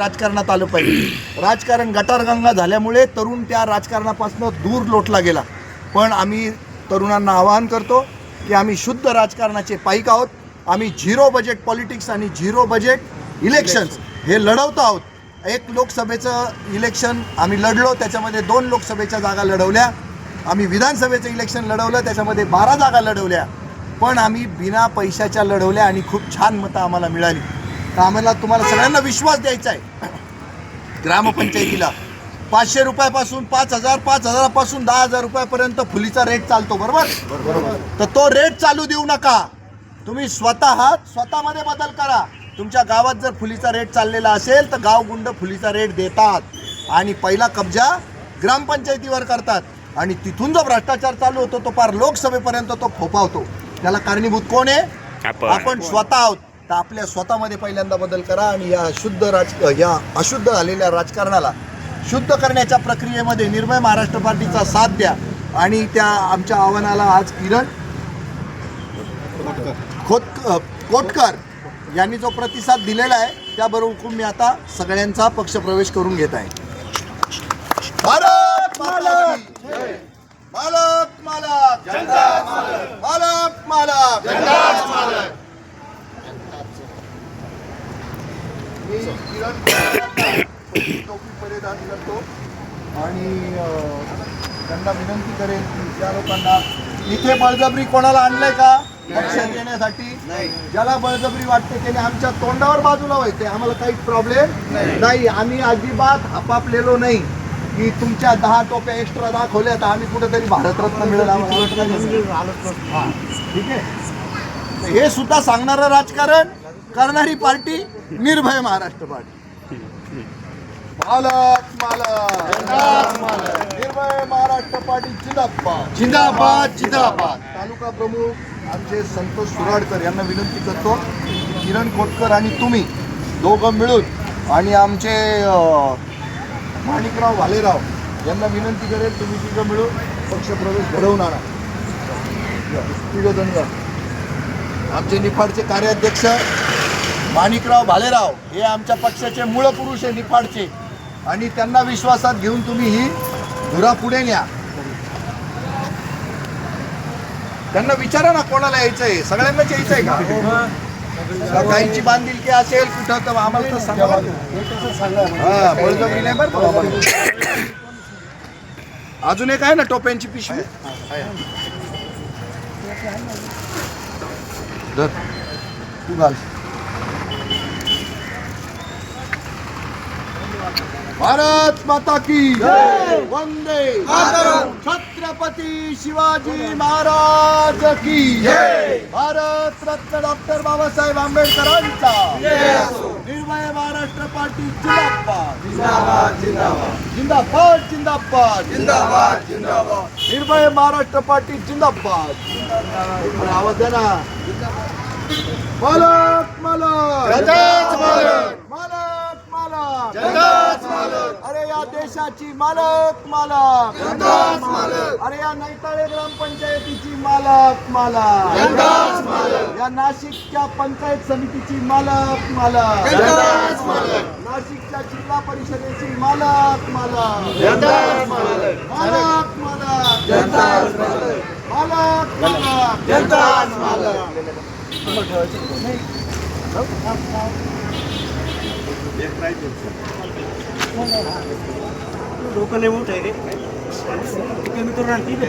राजकारणात आलं पाहिजे. राजकारण गटारगंगा झाल्यामुळे तरुण त्या राजकारणापासून दूर लोटला गेला. पण आम्ही तरुणांना आवाहन करतो की आम्ही शुद्ध राजकारणाचे पाईक आहोत. आम्ही झिरो बजेट पॉलिटिक्स आणि झिरो बजेट इलेक्शन्स हे लढवतो आहोत. एक लोकसभेचं इलेक्शन आम्ही लढलो त्याच्यामध्ये दोन लोकसभेच्या जागा लढवल्या. आम्ही विधानसभेचं इलेक्शन लढवलं त्याच्यामध्ये बारा जागा लढवल्या. पण आम्ही बिना पैशाच्या लढवल्या आणि खूप छान मतं आम्हाला मिळाली. तर आम्हाला तुम्हाला सगळ्यांना विश्वास द्यायचा आहे. ग्रामपंचायतीला पाचशे रुपयापासून पाच हजार पाच हजारापासून दहा हजार रुपयापर्यंत फुलीचा रेट चालतो बरोबर? तर तो रेट चालू देऊ नका. तुम्ही स्वतः स्वतःमध्ये बदल करा. तुमच्या गावात जर फुलीचा रेट चाललेला असेल तर गाव गुंड फुलीचा रेट देतात. आणि पहिला कब्जा ग्रामपंचायतीवर करतात. आणि तिथून जो भ्रष्टाचार चालू होतो तो पार लोकसभेपर्यंत तो फोपावतो त्याला कारणीभूत कोण आहे? आपण. आपण स्वतः आहोत. तर आपल्या स्वतःमध्ये पहिल्यांदा बदल करा आणि या शुद्ध राज या अशुद्ध झालेल्या राजकारणाला शुद्ध करण्याच्या प्रक्रियेमध्ये निर्मय महाराष्ट्र पार्टीचा साथ द्या. आणि त्या आमच्या आव्हानाला आज किरण खोत कोटकर यांनी जो प्रतिसाद दिलेला आहे त्याबरोबर मी आता सगळ्यांचा पक्षप्रवेश करून घेत आहे. भारत मालक मालक मालक मालक मी किरण टोपी परिधान करतो आणि त्यांना विनंती करेन की त्या लोकांना इथे बळजबरी कोणाला आणलंय का? पक्षात येण्यासाठी ज्याला बळजबरी वाटते त्याने आमच्या तोंडावर बाजूला व्हायचे आम्हाला काही प्रॉब्लेम नाही. आम्ही अजिबात हापापलेलो नाही की तुमच्या दहा टोप्या एक्स्ट्रा दाखवल्या तर आम्ही कुठेतरी भारतरत्न मिळेल हा, ठीक आहे? हे सुद्धा सांगणारं राजकारण करणारी पार्टी निर्भय महाराष्ट्र पार्टी. मालक मालक. निर्भय महाराष्ट्र पार्टी जिंदाबाद. जिंदाबाद जिंदाबाद. तालुका प्रमुख आमचे संतोष सुराडकर यांना विनंती करतो. किरण खोटकर आणि तुम्ही दोघं मिळून आणि आमचे माणिकराव भालेराव यांना विनंती करेल तुम्ही तिघं मिळून पक्षप्रवेश घडवून आणा तिघं जण. आमचे निफाडचे कार्याध्यक्ष माणिकराव भालेराव हे आमच्या पक्षाचे मूळ पुरुष आहे निफाडचे. आणि त्यांना विश्वासात घेऊन तुम्ही ही धुरा पुढे न्या. त्यांना विचारा ना कोणाला यायचं आहे सगळ्यांनाच यायचं आहे का? काहींची बांधिलकी असेल कुठं तर आम्हाला तर सांगा हा बळजबरी नाही बरं बाबा. अजून एक आहे ना टोप्यांची पिशवी? धर. तू घाल. भारत माता की वंदे छत्रपती शिवाजी महाराज की भारत रत्न डॉक्टर बाबासाहेब आंबेडकरांचा निर्भय महाराष्ट्र पार्टी जिंदाबाद। जिंदाबाद जिंदाबाद। निर्भय महाराष्ट्र पार्टी जिंदाबाद। आवाज द्या ना। मालक मालक मालक अरे या देशाची मालक मालक. अरे या नैताळे ग्रामपंचायतीची मालक मालक. या नाशिकच्या पंचायत समितीची मालक मालक. नाशिकच्या जिल्हा परिषदेची मालक मालक. मालक. मालक मालक. मालक. डोकं लय मोठं आहे रे. मी करून आणतील.